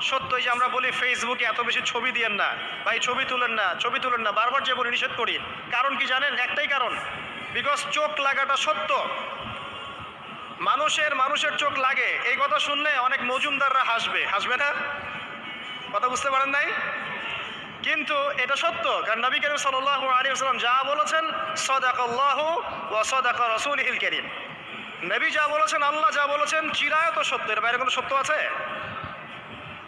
সত্য যে আমরা বলি ফেসবুকে এত বেশি ছবি দিয়েন না ভাই ছবি তুলেন না, ছবি তুলেন না, বারবার যে বলি নিষেধ করি। কারণ কি জানেন? একটাই কারণ বিকজ চোখ লাগাটা সত্য। মানুষের মানুষের চোখ লাগে। এই কথা শুনলে অনেক মজুমদাররা হাসবে। হাসবে না? কথা বুঝতে পারেন নাই? কিন্তু এটা সত্য, কারণ নবী করিম সাল্লাহ আলী আসসালাম যা বলেছেন, সদাকল্লাহ ও সদাক রসুল হিল করিম। নবী যা বলেছেন, আল্লাহ যা বলেছেন, চিরায়ত সত্য। এর বাইরে কোনো সত্য আছে?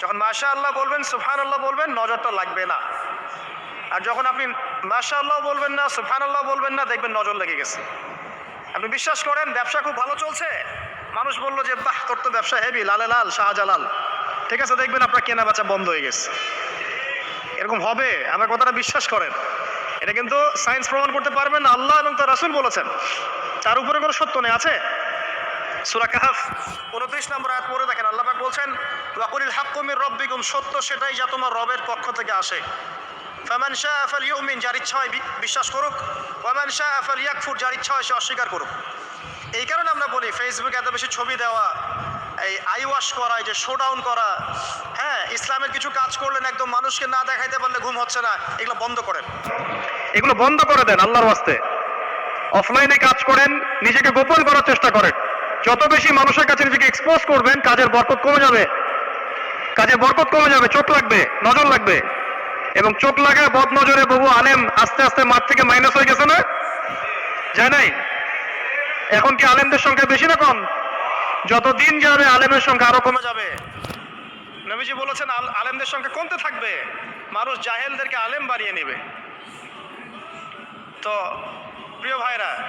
যখন মাশা আল্লাহ বলবেন সুবহান আল্লাহ বলবেন নজরটা লাগবে না। আর যখন আপনি মাশা আল্লাহ বলবেন না সুবহান আল্লাহ বলবেন না, দেখবেন নজর লেগে গেছে। আপনি বিশ্বাস করেন, ব্যবসা খুব ভালো চলছে? মানুষ বলল যে, বাহ, তোর তো ব্যবসা হেভি লালে লাল, শাহজালাল। ঠিক আছে, দেখবেন আপনার কেনা বেচা বন্ধ হয়ে গেছে। এরকম হবে, আমার কথাটা বিশ্বাস করেন। এটা কিন্তু সায়েন্স প্রমাণ করতে পারবেন, আল্লাহ এবং তার রাসুল বলেছেন। তার উপরে কোনো সত্য নেই, আছে? সুরা কাহাফ, উনত্রিশ নম্বর আয়াত পরে দেখেন, আল্লাহ পাক বলছেন ওয়াকুলিল হাক্কুমির রব্বিকুম সত্য সেটাই যা তোমার রবের পক্ষ থেকে আসে। ফামান শাহ আফাল ইউমিন যার ইচ্ছা হয় বিশ্বাস করুক। ওয়ামান শাহ আফাল ইয়াকফুর যার ইচ্ছা হয় সে অস্বীকার করুক। এই কারণে আমরা বলি ফেসবুকে এত বেশি ছবি দেওয়া, এই আই ওয়াশ করা, এই যে শো ডাউন করা হ্যাঁ ইসলামের কিছু কাজ করলেন একদম মানুষকে না দেখাইতে পারলে ঘুম হচ্ছে না, এগুলো বন্ধ করেন। এগুলো বন্ধ করে দেন আল্লাহর ওয়াস্তে। অফলাইনে কাজ করেন, নিজেকে গোপন করার চেষ্টা করেন। যত বেশি মানুষের কাছে নিজেকে এক্সপোজ করবেন, কাজের বরকত কমে যাবে। কাজের বরকত কমে যাবে, চোখ লাগবে, নজর লাগবে। এবং চোখ লাগায় বদ নজরে বহু আলেম আস্তে আস্তে মাঠ থেকে মাইনাস হয়ে গেছে না? যায় নাই? এখন কি আলেমদের সংখ্যা বেশি না কম? যত দিন যাবে, আলেমের সংখ্যা আরও কমে যাবে। নবীজি বলেছেন, আল- আলেমদের সংখ্যা কমতে থাকবে। মানুষ জাহেলদেরকে আলেম বাড়িয়ে নেবে। তো, প্রিয় ভাইরা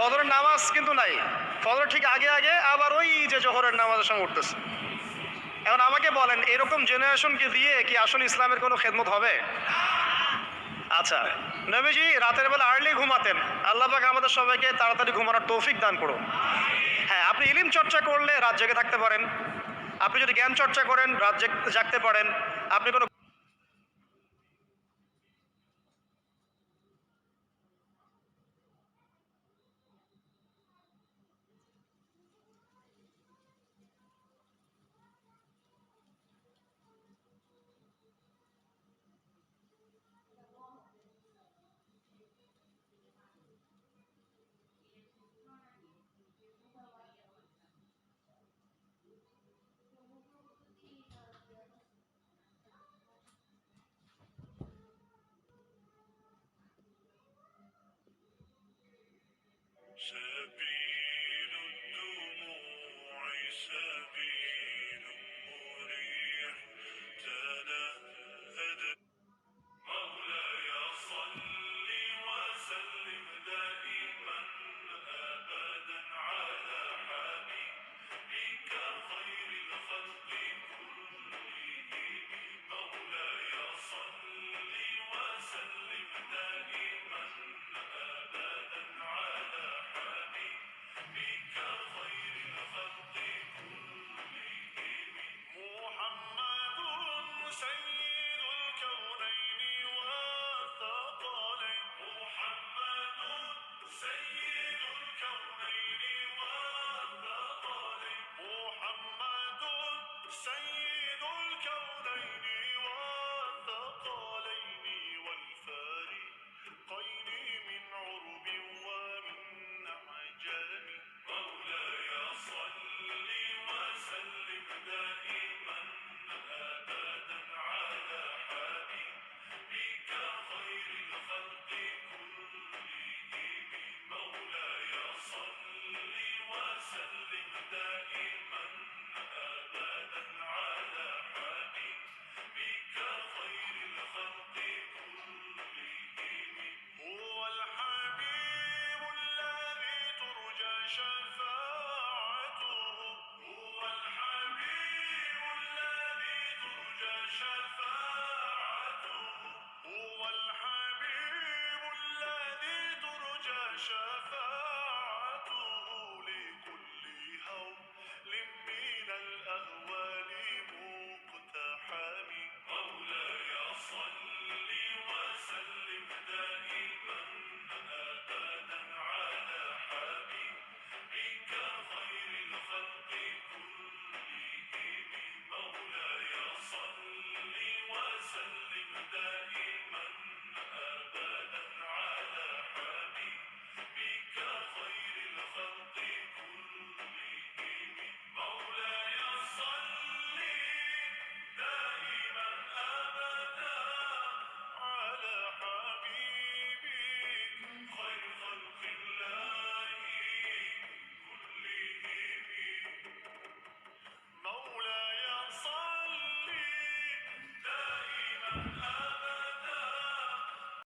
ফজরের নামাজ কিন্তু নাই। ফজরের ঠিক আগে আগে, আবার ওই যে জোহরের নামাজের সঙ্গে উঠতেছে। এখন আমাকে বলেন, এরকম জেনারেশনকে দিয়ে কি আসলে ইসলামের কোনো খেদমত হবে? আচ্ছা নবীজি, রাতের বেলা আর্লি ঘুমাতেন। আল্লাহ পাক আমাদের সবাইকে তাড়াতাড়ি ঘুমানোর তৌফিক দান করুন। হ্যাঁ আপনি ইলিম চর্চা করলে রাত জেগে থাকতে পারেন। আপনি যদি জ্ঞান চর্চা করেন, রাত জেগ- জাগতে পারেন। আপনি কোনো الدموع محمد سيد الكونين والثقلين ترجى